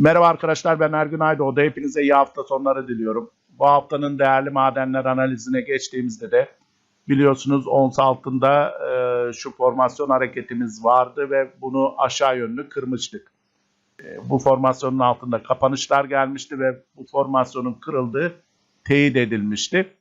Merhaba arkadaşlar ben Ergün Aydoğdu. Hepinize iyi hafta sonları diliyorum. Bu haftanın değerli madenler analizine geçtiğimizde de biliyorsunuz ons altında e, şu formasyon hareketimiz vardı ve bunu aşağı yönlü kırmıştık. E, bu formasyonun altında kapanışlar gelmişti ve bu formasyonun kırıldığı teyit edilmişti.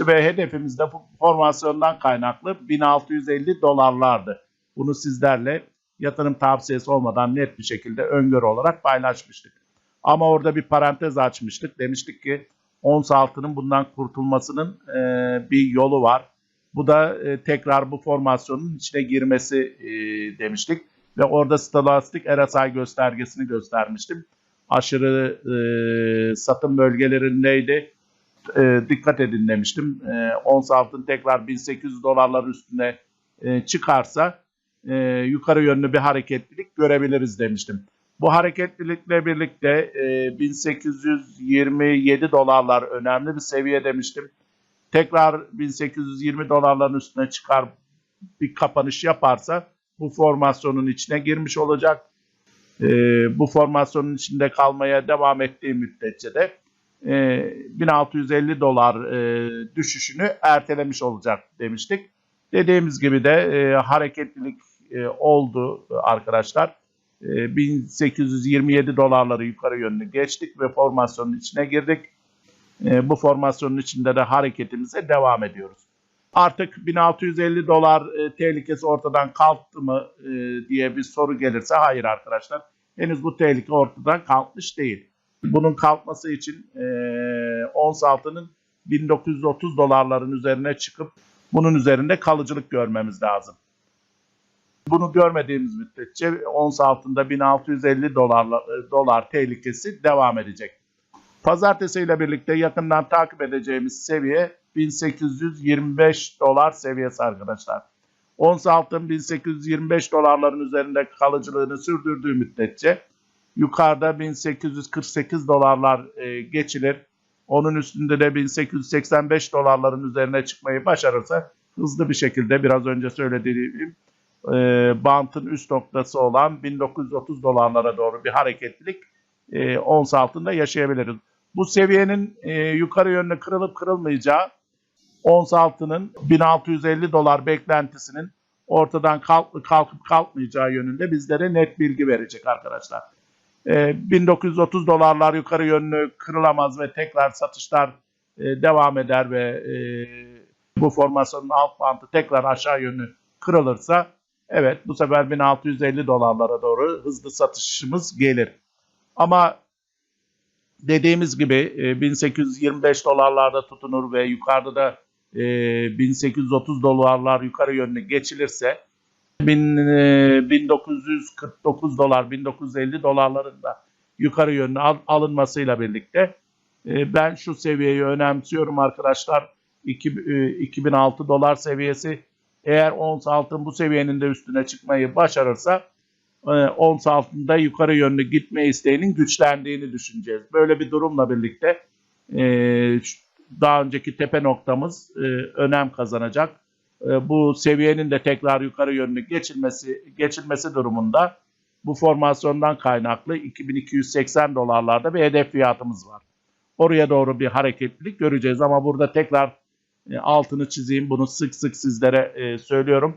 Ve hedefimiz de bu formasyondan kaynaklı 1650 dolarlardı. Bunu sizlerle yatırım tavsiyesi olmadan net bir şekilde öngörü olarak paylaşmıştık. Ama orada bir parantez açmıştık. Demiştik ki ons altının bundan kurtulmasının e, bir yolu var. Bu da e, tekrar bu formasyonun içine girmesi e, demiştik. Ve orada stolastik RSI göstergesini göstermiştim. Aşırı e, satım bölgelerindeydi. E, dikkat edin demiştim. E, ons altın tekrar 1800 dolarlar üstüne e, çıkarsa e, yukarı yönlü bir hareketlilik görebiliriz demiştim. Bu hareketlilikle birlikte e, 1827 dolarlar önemli bir seviye demiştim. Tekrar 1820 dolarların üstüne çıkar bir kapanış yaparsa bu formasyonun içine girmiş olacak. E, bu formasyonun içinde kalmaya devam ettiği müddetçe de e, 1650 dolar e, düşüşünü ertelemiş olacak demiştik. Dediğimiz gibi de e, hareketlilik e, oldu arkadaşlar. E, 1827 dolarları yukarı yönlü geçtik ve formasyonun içine girdik. E, bu formasyonun içinde de hareketimize devam ediyoruz. Artık 1650 dolar e, tehlikesi ortadan kalktı mı e, diye bir soru gelirse hayır arkadaşlar. Henüz bu tehlike ortadan kalkmış değil. Bunun kalkması için e, ons altının 1930 dolarların üzerine çıkıp bunun üzerinde kalıcılık görmemiz lazım. Bunu görmediğimiz müddetçe ons altında 1650 dolar, dolar tehlikesi devam edecek. Pazartesi ile birlikte yakından takip edeceğimiz seviye 1825 dolar seviyesi arkadaşlar. Ons altın 1825 dolarların üzerinde kalıcılığını sürdürdüğü müddetçe yukarıda 1848 dolarlar e, geçilir. Onun üstünde de 1885 dolarların üzerine çıkmayı başarırsa hızlı bir şekilde biraz önce söylediğim e, bantın üst noktası olan 1930 dolarlara doğru bir hareketlilik e, ons altında yaşayabiliriz. Bu seviyenin e, yukarı yönlü kırılıp kırılmayacağı ons altının 1650 dolar beklentisinin ortadan kalk, kalkıp kalkmayacağı yönünde bizlere net bilgi verecek arkadaşlar. E, 1930 dolarlar yukarı yönlü kırılamaz ve tekrar satışlar e, devam eder ve e, bu formasyonun alt bantı tekrar aşağı yönlü kırılırsa Evet bu sefer 1650 dolarlara doğru hızlı satışımız gelir. Ama dediğimiz gibi 1825 dolarlarda tutunur ve yukarıda da 1830 dolarlar yukarı yönlü geçilirse 1949 dolar 1950 dolarların da yukarı yönlü alınmasıyla birlikte ben şu seviyeyi önemsiyorum arkadaşlar 2006 dolar seviyesi eğer ons altın bu seviyenin de üstüne çıkmayı başarırsa e, ons altında yukarı yönlü gitme isteğinin güçlendiğini düşüneceğiz. Böyle bir durumla birlikte e, daha önceki tepe noktamız e, önem kazanacak. Bu seviyenin de tekrar yukarı yönlü geçilmesi geçilmesi durumunda bu formasyondan kaynaklı 2280 dolarlarda bir hedef fiyatımız var. Oraya doğru bir hareketlilik göreceğiz ama burada tekrar e, altını çizeyim. Bunu sık sık sizlere e, söylüyorum.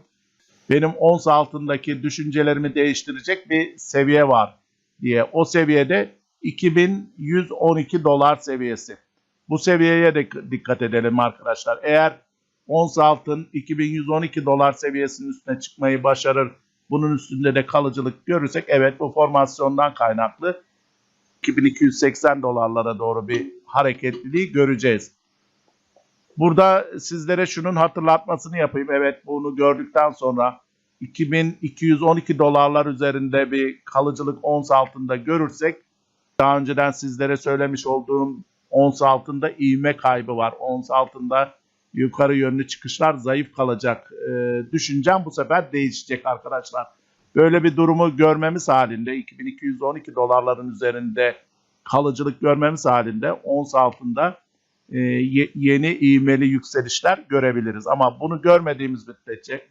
Benim ons altındaki düşüncelerimi değiştirecek bir seviye var diye. O seviyede 2112 dolar seviyesi. Bu seviyeye de dikkat edelim arkadaşlar. Eğer ons altın 2112 dolar seviyesinin üstüne çıkmayı başarır, bunun üstünde de kalıcılık görürsek evet bu formasyondan kaynaklı 2280 dolarlara doğru bir hareketliliği göreceğiz. Burada sizlere şunun hatırlatmasını yapayım. Evet bunu gördükten sonra 2212 dolarlar üzerinde bir kalıcılık ons altında görürsek daha önceden sizlere söylemiş olduğum ons altında ivme kaybı var. Ons altında yukarı yönlü çıkışlar zayıf kalacak. E, düşüncem bu sefer değişecek arkadaşlar. Böyle bir durumu görmemiz halinde 2212 dolarların üzerinde kalıcılık görmemiz halinde ons altında e, yeni ivmeli yükselişler görebiliriz. Ama bunu görmediğimiz müddetçe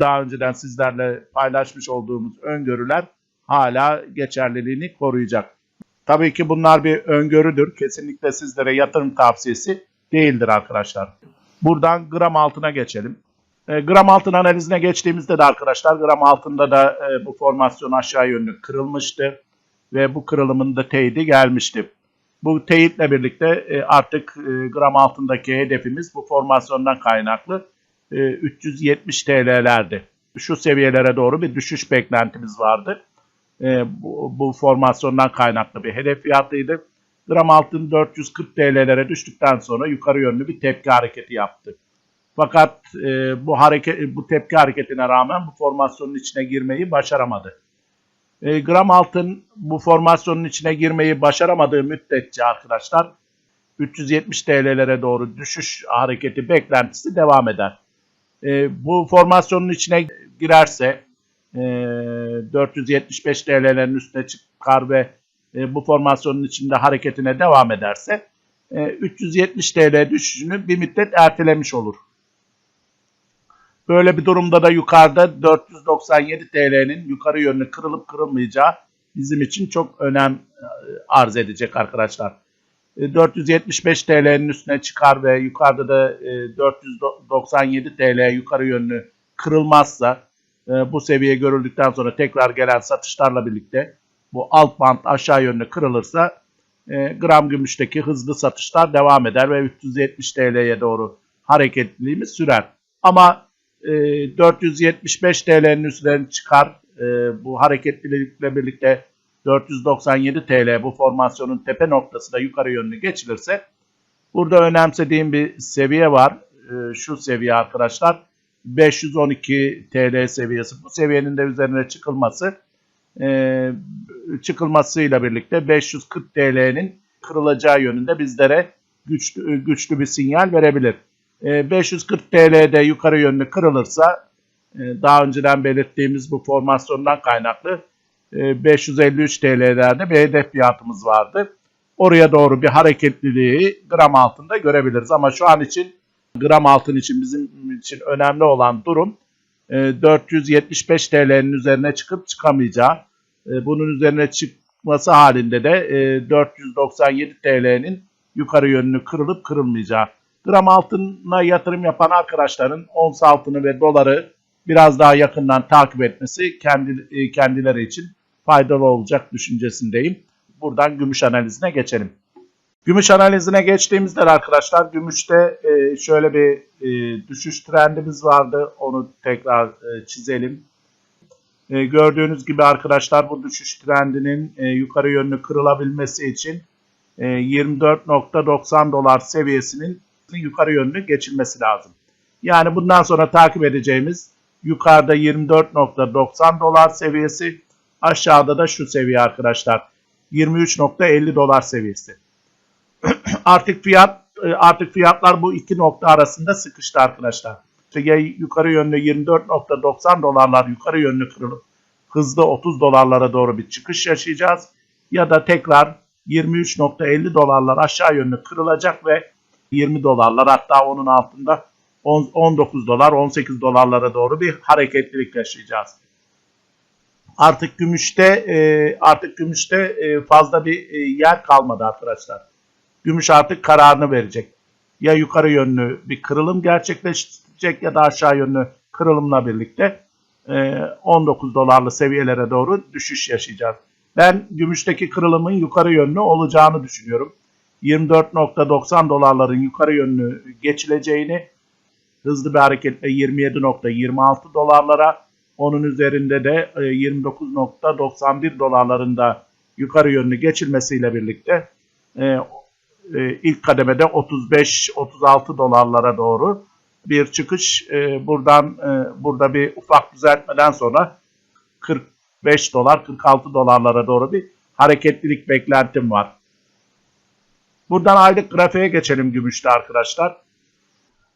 daha önceden sizlerle paylaşmış olduğumuz öngörüler hala geçerliliğini koruyacak. Tabii ki bunlar bir öngörüdür. Kesinlikle sizlere yatırım tavsiyesi değildir arkadaşlar. Buradan gram altına geçelim. E, gram altın analizine geçtiğimizde de arkadaşlar gram altında da e, bu formasyon aşağı yönlü kırılmıştı ve bu kırılımın da teyidi gelmişti. Bu teyitle birlikte e, artık e, gram altındaki hedefimiz bu formasyondan kaynaklı e, 370 TL'lerdi. Şu seviyelere doğru bir düşüş beklentimiz vardı. E, bu, bu formasyondan kaynaklı bir hedef fiyatıydı. Gram altın 440 TL'lere düştükten sonra yukarı yönlü bir tepki hareketi yaptı. Fakat e, bu hareket bu tepki hareketine rağmen bu formasyonun içine girmeyi başaramadı. E, gram altın bu formasyonun içine girmeyi başaramadığı müddetçe arkadaşlar 370 TL'lere doğru düşüş hareketi beklentisi devam eder. E, bu formasyonun içine girerse e, 475 TL'lerin üstüne çıkar ve e, bu formasyonun içinde hareketine devam ederse e, 370 TL düşüşünü bir müddet ertelemiş olur. Böyle bir durumda da yukarıda 497 TL'nin yukarı yönlü kırılıp kırılmayacağı bizim için çok önem e, arz edecek arkadaşlar. E, 475 TL'nin üstüne çıkar ve yukarıda da e, 497 TL yukarı yönlü kırılmazsa e, bu seviye görüldükten sonra tekrar gelen satışlarla birlikte bu alt band aşağı yönlü kırılırsa e, gram gümüşteki hızlı satışlar devam eder ve 370 TL'ye doğru hareketliliğimiz sürer. Ama e, 475 TL'nin üzerine çıkar. E, bu hareketlilikle birlikte 497 TL bu formasyonun tepe noktası da yukarı yönlü geçilirse burada önemsediğim bir seviye var. E, şu seviye arkadaşlar 512 TL seviyesi. Bu seviyenin de üzerine çıkılması e, çıkılmasıyla birlikte 540 TL'nin kırılacağı yönünde bizlere güçlü, güçlü bir sinyal verebilir. 540 TL'de yukarı yönlü kırılırsa e, daha önceden belirttiğimiz bu formasyondan kaynaklı 553 TL'lerde bir hedef fiyatımız vardı. Oraya doğru bir hareketliliği gram altında görebiliriz. Ama şu an için gram altın için bizim için önemli olan durum 475 TL'nin üzerine çıkıp çıkamayacağı. E, bunun üzerine çıkması halinde de 497 TL'nin yukarı yönlü kırılıp kırılmayacağı. Gram altına yatırım yapan arkadaşların ons altını ve doları biraz daha yakından takip etmesi kendi, e, kendileri için faydalı olacak düşüncesindeyim. Buradan gümüş analizine geçelim. Gümüş analizine geçtiğimizde arkadaşlar gümüşte e, şöyle bir e, düşüş trendimiz vardı. Onu tekrar çizelim. Gördüğünüz gibi arkadaşlar bu düşüş trendinin yukarı yönlü kırılabilmesi için 24.90 dolar seviyesinin yukarı yönlü geçilmesi lazım. Yani bundan sonra takip edeceğimiz yukarıda 24.90 dolar seviyesi, aşağıda da şu seviye arkadaşlar. 23.50 dolar seviyesi. artık fiyat artık fiyatlar bu iki nokta arasında sıkıştı arkadaşlar. İşte ya yukarı yönlü 24.90 dolarlar yukarı yönlü kırılıp hızlı 30 dolarlara doğru bir çıkış yaşayacağız. Ya da tekrar 23.50 dolarlar aşağı yönlü kırılacak ve 20 dolarlar hatta onun altında 19 dolar 18 dolarlara doğru bir hareketlilik yaşayacağız. Artık gümüşte e, artık gümüşte e, fazla bir e, yer kalmadı arkadaşlar. Gümüş artık kararını verecek. Ya yukarı yönlü bir kırılım gerçekleşecek ya da aşağı yönlü kırılımla birlikte 19 dolarlı seviyelere doğru düşüş yaşayacağız. Ben gümüşteki kırılımın yukarı yönlü olacağını düşünüyorum. 24.90 dolarların yukarı yönlü geçileceğini, hızlı bir hareketle 27.26 dolarlara, onun üzerinde de 29.91 e, dolarlarında yukarı yönlü geçilmesiyle birlikte e, e, ilk kademede 35-36 dolarlara doğru bir çıkış buradan burada bir ufak düzeltmeden sonra 45 dolar 46 dolarlara doğru bir hareketlilik beklentim var. Buradan aylık grafiğe geçelim gümüşte arkadaşlar.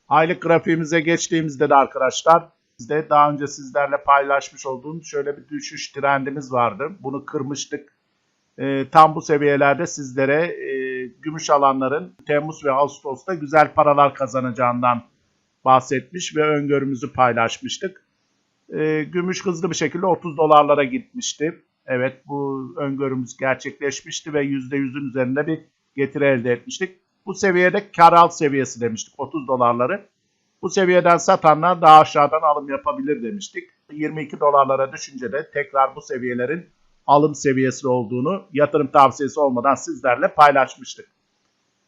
Aylık grafiğimize geçtiğimizde de arkadaşlar bizde daha önce sizlerle paylaşmış olduğum şöyle bir düşüş trendimiz vardı. Bunu kırmıştık. E, tam bu seviyelerde sizlere e, gümüş alanların Temmuz ve Ağustos'ta güzel paralar kazanacağından bahsetmiş ve öngörümüzü paylaşmıştık. E, gümüş hızlı bir şekilde 30 dolarlara gitmişti. Evet bu öngörümüz gerçekleşmişti ve %100'ün üzerinde bir getiri elde etmiştik. Bu seviyede kar alt seviyesi demiştik 30 dolarları. Bu seviyeden satanlar daha aşağıdan alım yapabilir demiştik. 22 dolarlara düşünce de tekrar bu seviyelerin alım seviyesi olduğunu yatırım tavsiyesi olmadan sizlerle paylaşmıştık.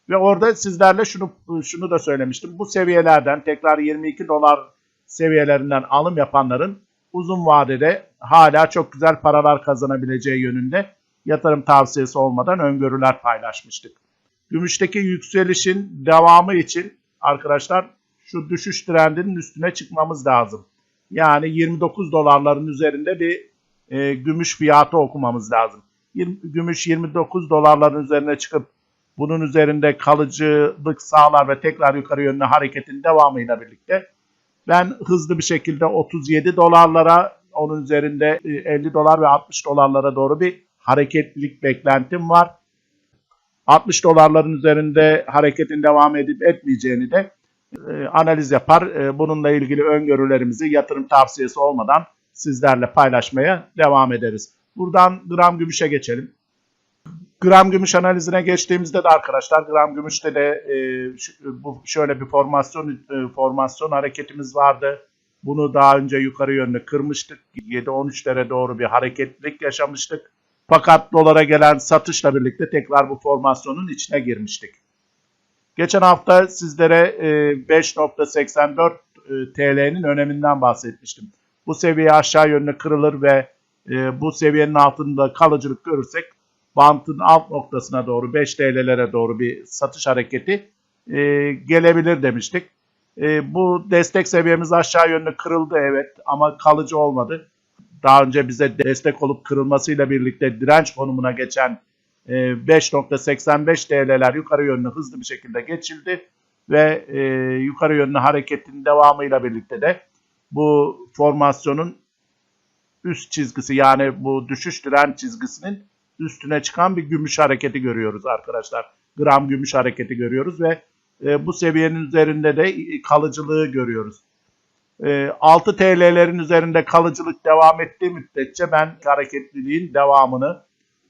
Ve orada sizlerle şunu şunu da söylemiştim. Bu seviyelerden tekrar 22 dolar seviyelerinden alım yapanların uzun vadede hala çok güzel paralar kazanabileceği yönünde yatırım tavsiyesi olmadan öngörüler paylaşmıştık. Gümüşteki yükselişin devamı için arkadaşlar şu düşüş trendinin üstüne çıkmamız lazım. Yani 29 dolarların üzerinde bir e, gümüş fiyatı okumamız lazım. 20, gümüş 29 dolarların üzerine çıkıp bunun üzerinde kalıcılık sağlar ve tekrar yukarı yönlü hareketin devamıyla birlikte ben hızlı bir şekilde 37 dolarlara onun üzerinde e, 50 dolar ve 60 dolarlara doğru bir hareketlilik beklentim var. 60 dolarların üzerinde hareketin devam edip etmeyeceğini de e, analiz yapar. E, bununla ilgili öngörülerimizi yatırım tavsiyesi olmadan sizlerle paylaşmaya devam ederiz. Buradan gram gümüşe geçelim. Gram gümüş analizine geçtiğimizde de arkadaşlar gram gümüşte de e, bu şöyle bir formasyon e, formasyon hareketimiz vardı. Bunu daha önce yukarı yönlü kırmıştık. 7-13'lere doğru bir hareketlilik yaşamıştık. Fakat dolara gelen satışla birlikte tekrar bu formasyonun içine girmiştik. Geçen hafta sizlere e, 5.84 e, TL'nin öneminden bahsetmiştim. Bu seviye aşağı yönlü kırılır ve e, bu seviyenin altında kalıcılık görürsek bantın alt noktasına doğru 5 TL'lere doğru bir satış hareketi e, gelebilir demiştik. E, bu destek seviyemiz aşağı yönlü kırıldı evet ama kalıcı olmadı. Daha önce bize destek olup kırılmasıyla birlikte direnç konumuna geçen e, 5.85 TL'ler yukarı yönlü hızlı bir şekilde geçildi ve e, yukarı yönlü hareketin devamıyla birlikte de bu formasyonun üst çizgisi yani bu düşüş direnç çizgisinin üstüne çıkan bir gümüş hareketi görüyoruz arkadaşlar. Gram gümüş hareketi görüyoruz ve e, bu seviyenin üzerinde de kalıcılığı görüyoruz. E, 6 TL'lerin üzerinde kalıcılık devam ettiği müddetçe ben hareketliliğin devamını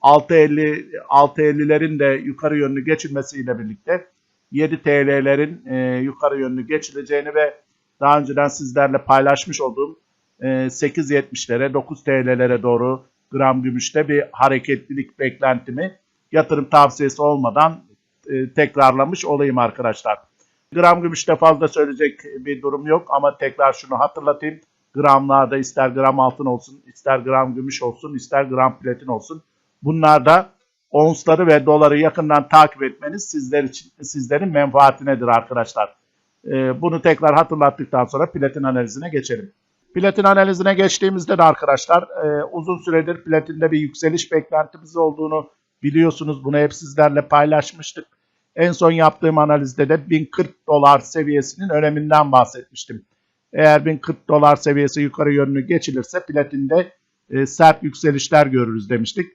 6.50 6.50'lerin de yukarı yönlü geçilmesiyle birlikte 7 TL'lerin e, yukarı yönlü geçileceğini ve daha önceden sizlerle paylaşmış olduğum e, 8.70'lere 9 TL'lere doğru gram gümüşte bir hareketlilik beklentimi yatırım tavsiyesi olmadan e, tekrarlamış olayım arkadaşlar. Gram gümüşte fazla söyleyecek bir durum yok ama tekrar şunu hatırlatayım. Gramlarda ister gram altın olsun, ister gram gümüş olsun, ister gram platin olsun. Bunlarda onsları ve doları yakından takip etmeniz sizler için sizlerin menfaatinedir arkadaşlar. E, bunu tekrar hatırlattıktan sonra platin analizine geçelim. Platin analizine geçtiğimizde de arkadaşlar e, uzun süredir platinde bir yükseliş beklentimiz olduğunu biliyorsunuz. Bunu hep sizlerle paylaşmıştık. En son yaptığım analizde de 1040 dolar seviyesinin öneminden bahsetmiştim. Eğer 1040 dolar seviyesi yukarı yönlü geçilirse platinde e, sert yükselişler görürüz demiştik.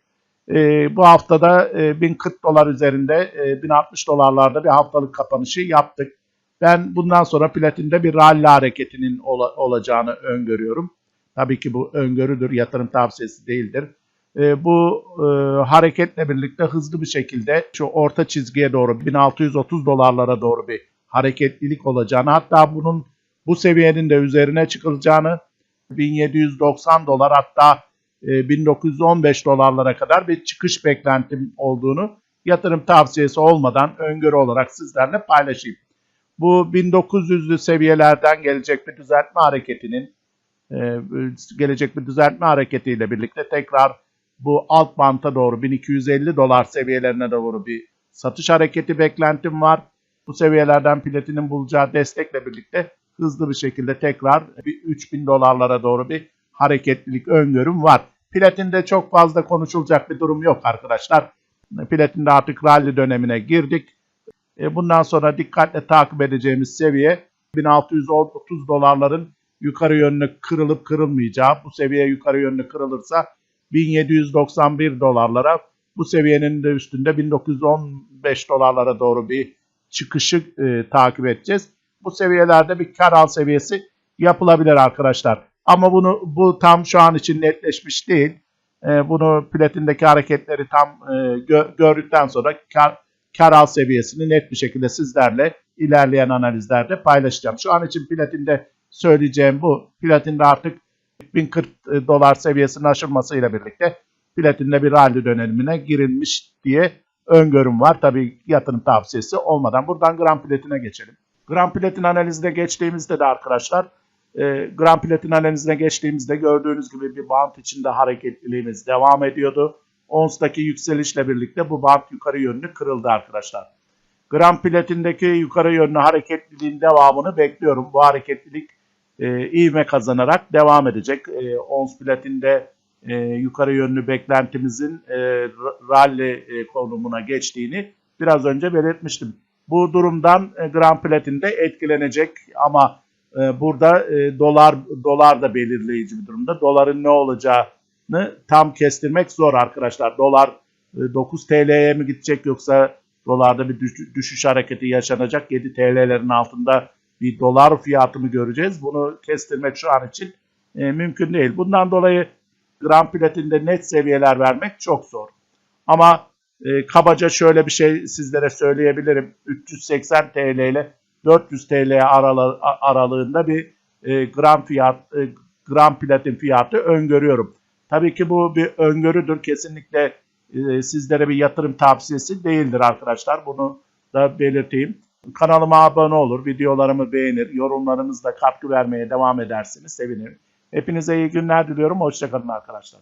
E, bu haftada e, 1040 dolar üzerinde e, 1060 dolarlarda bir haftalık kapanışı yaptık. Ben bundan sonra platinde bir rally hareketinin ola- olacağını öngörüyorum. Tabii ki bu öngörüdür, yatırım tavsiyesi değildir. E, bu e, hareketle birlikte hızlı bir şekilde şu orta çizgiye doğru 1630 dolarlara doğru bir hareketlilik olacağını hatta bunun bu seviyenin de üzerine çıkılacağını 1790 dolar hatta e, 1915 dolarlara kadar bir çıkış beklentim olduğunu yatırım tavsiyesi olmadan öngörü olarak sizlerle paylaşayım. Bu 1900'lü seviyelerden gelecek bir düzeltme hareketinin e, gelecek bir düzeltme hareketiyle birlikte tekrar bu alt banta doğru 1250 dolar seviyelerine doğru bir satış hareketi beklentim var. Bu seviyelerden platinin bulacağı destekle birlikte hızlı bir şekilde tekrar bir 3000 dolarlara doğru bir hareketlilik öngörüm var. Platinde çok fazla konuşulacak bir durum yok arkadaşlar. Platinde artık rally dönemine girdik. E, Bundan sonra dikkatle takip edeceğimiz seviye 1630 dolarların yukarı yönlü kırılıp kırılmayacağı. Bu seviye yukarı yönlü kırılırsa 1791 dolarlara bu seviyenin de üstünde 1915 dolarlara doğru bir çıkışı e, takip edeceğiz. Bu seviyelerde bir kar al seviyesi yapılabilir arkadaşlar. Ama bunu bu tam şu an için netleşmiş değil. E, bunu platindeki hareketleri tam e, gö- gördükten sonra kar, kar al seviyesini net bir şekilde sizlerle ilerleyen analizlerde paylaşacağım. Şu an için platinde söyleyeceğim bu. Platinde artık 1040 dolar seviyesinin aşılmasıyla birlikte platinde bir rally dönemine girilmiş diye öngörüm var. Tabii yatırım tavsiyesi olmadan. Buradan gram platine geçelim. Gram platin analizine geçtiğimizde de arkadaşlar e, gram platin analizine geçtiğimizde gördüğünüz gibi bir bant içinde hareketliliğimiz devam ediyordu. Ons'taki yükselişle birlikte bu bant yukarı yönlü kırıldı arkadaşlar. Gram platindeki yukarı yönlü hareketliliğin devamını bekliyorum. Bu hareketlilik e, ivme kazanarak devam edecek. E, ons platinde e, yukarı yönlü beklentimizin e, rally e, konumuna geçtiğini biraz önce belirtmiştim. Bu durumdan e, gram platinde etkilenecek ama e, burada e, dolar dolar da belirleyici bir durumda. Doların ne olacağını tam kestirmek zor arkadaşlar. Dolar e, 9 TL'ye mi gidecek yoksa dolarda bir düş- düşüş hareketi yaşanacak 7 TL'lerin altında bir dolar fiyatı mı göreceğiz? Bunu kestirmek şu an için e, mümkün değil. Bundan dolayı gram platinde net seviyeler vermek çok zor. Ama e, kabaca şöyle bir şey sizlere söyleyebilirim. 380 TL ile 400 TL aralığında bir e, gram fiyat e, gram platin fiyatı öngörüyorum. Tabii ki bu bir öngörüdür. Kesinlikle e, sizlere bir yatırım tavsiyesi değildir arkadaşlar. Bunu da belirteyim. Kanalıma abone olur, videolarımı beğenir, yorumlarınızla katkı vermeye devam edersiniz sevinirim. Hepinize iyi günler diliyorum. Hoşçakalın arkadaşlar.